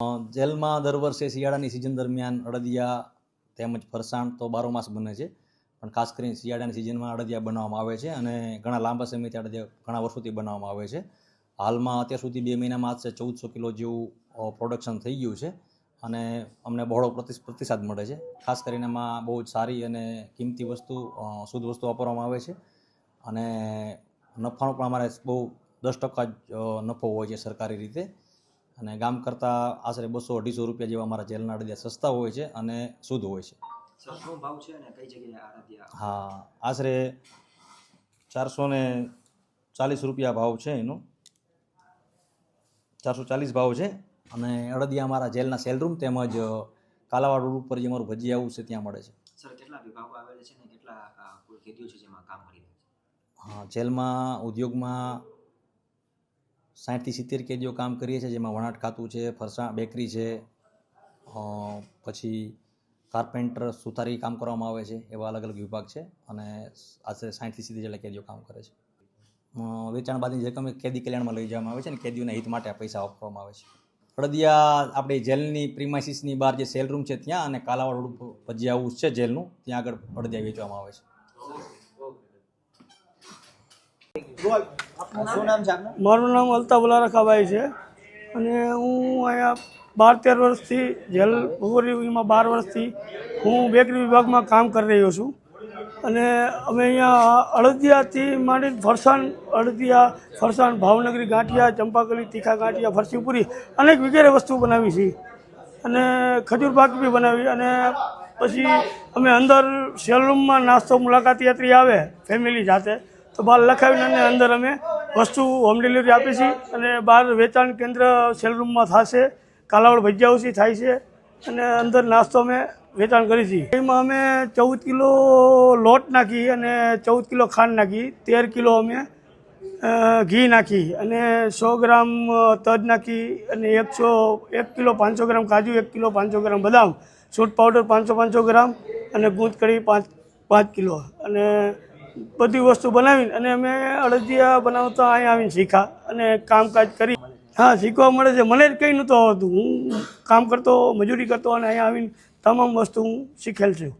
જેલમાં દર વર્ષે શિયાળાની સિઝન દરમિયાન અડદિયા તેમજ ફરસાણ તો બારો માસ બને છે. પણ ખાસ કરીને શિયાળાની સિઝનમાં અડદિયા બનાવવામાં આવે છે અને ઘણા લાંબા સમયથી અડદિયા ઘણા વર્ષોથી બનાવવામાં આવે છે. હાલમાં અત્યાર સુધી બે મહિનામાં આશરે ચૌદસો કિલો જેવું પ્રોડક્શન થઈ ગયું છે અને અમને બહોળો પ્રતિ પ્રતિસાદ મળે છે. ખાસ કરીને એમાં બહુ જ સારી અને કિંમતી વસ્તુ શુદ્ધ વસ્તુ વાપરવામાં આવે છે અને નફાનો પણ અમારે બહુ દસ ટકા જ નફો હોય છે સરકારી રીતે. અને ગામ કરતાં આશરે બસો અઢીસો રૂપિયા જેવા અમારા જેલના અડદિયા સસ્તા હોય છે અને શુદ્ધ હોય છે. હા આશરે ચારસો ને ચાલીસ રૂપિયા ભાવ છે એનો. ચારસો ચાલીસ ભાવ છે. અને અડદિયા અમારા જેલના સેલરૂમ તેમજ કાલાવાડ રોડ ઉપર જે અમારું ભજી આવું છે ત્યાં મળે છે. સર કેટલા વિભાગો આવેલા છે ને કેટલા કેદીઓ છે જેમાં કામ કરી રહ્યા છે? હા જેલમાં ઉદ્યોગમાં સાઠથી સિત્તેર કેદીઓ કામ કરીએ છીએ, જેમાં વણાટ ખાતું છે ફરસાણ બેકરી છે પછી કાર્પેન્ટર, સુથારી કામ કરવામાં આવે છે, એવા અલગ અલગ વિભાગ છે અને આશરે સાઠથી સિત્તેર જેટલા કેદીઓ કામ કરે છે. વેચાણ બાદની અમે કેદી કલ્યાણમાં લઈ જવામાં આવે છે ને કેદીઓના હિત માટે પૈસા વાપરવામાં આવે છે. હળદિયા આપણે જેલની પ્રિમાઇસીસની બહાર જે સેલ રૂમ છે ત્યાં અને કાલાવાડ રોડ પછી હાઉસ છે જેલનું, ત્યાં આગળ હળદિયા વેચવામાં આવે છે. મારું નામ અલ્તાબુલા રખાભાઈ છે. અને હું અહીંયા બાર તેર વર્ષથી જેલ ભગોરીમાં બાર વર્ષથી હું બેકરી વિભાગમાં કામ કરી રહ્યો છું. અને અમે અહીંયા અડદિયાથી માંડી ફરસાણ, અડદિયા, ફરસાણ, ભાવનગરી ગાંઠિયા, ચંપાકલી, તીખા ગાંઠિયા, ફરસીપુરી અનેક વગેરે વસ્તુ બનાવી છે અને ખજૂર બી બનાવી અને પછી અમે અંદર સેલરૂમમાં નાસ્તો મુલાકાત યાત્રી આવે, ફેમિલી સાથે તો બહાર લખાવીને અને અંદર અમે વસ્તુ હોમ ડિલિવરી આપી છીએ અને બહાર વેચાણ કેન્દ્ર સેલ રૂમમાં થશે, કાલાવડ ભજીયાઉસી થાય છે અને અંદર નાસ્તો અમે વેચાણ કરી છીએ એમાં અમે ચૌદ કિલો લોટ નાખી અને ચૌદ કિલો ખાંડ નાખી, તેર કિલો અમે ઘી નાખી અને સો ગ્રામ તજ નાખી અને એકસો, એક કિલો પાંચસો ગ્રામ કાજુ, એક કિલો પાંચસો ગ્રામ બદામ સૂટ પાવડર પાંચસો પાંચસો ગ્રામ અને ગૂંદ કઢી પાંચ પાંચ કિલો અને બધી વસ્તુ બનાવીને અને અમે અડદિયા બનાવતા અહીંયા આવીને શીખ્યા અને કામકાજ કરી. હા, શીખવા મળે છે. મને કંઈ નહોતું આવતું હું કામ કરતો, મજૂરી કરતો અને અહીંયા આવીને તમામ વસ્તુ હું શીખેલ છું.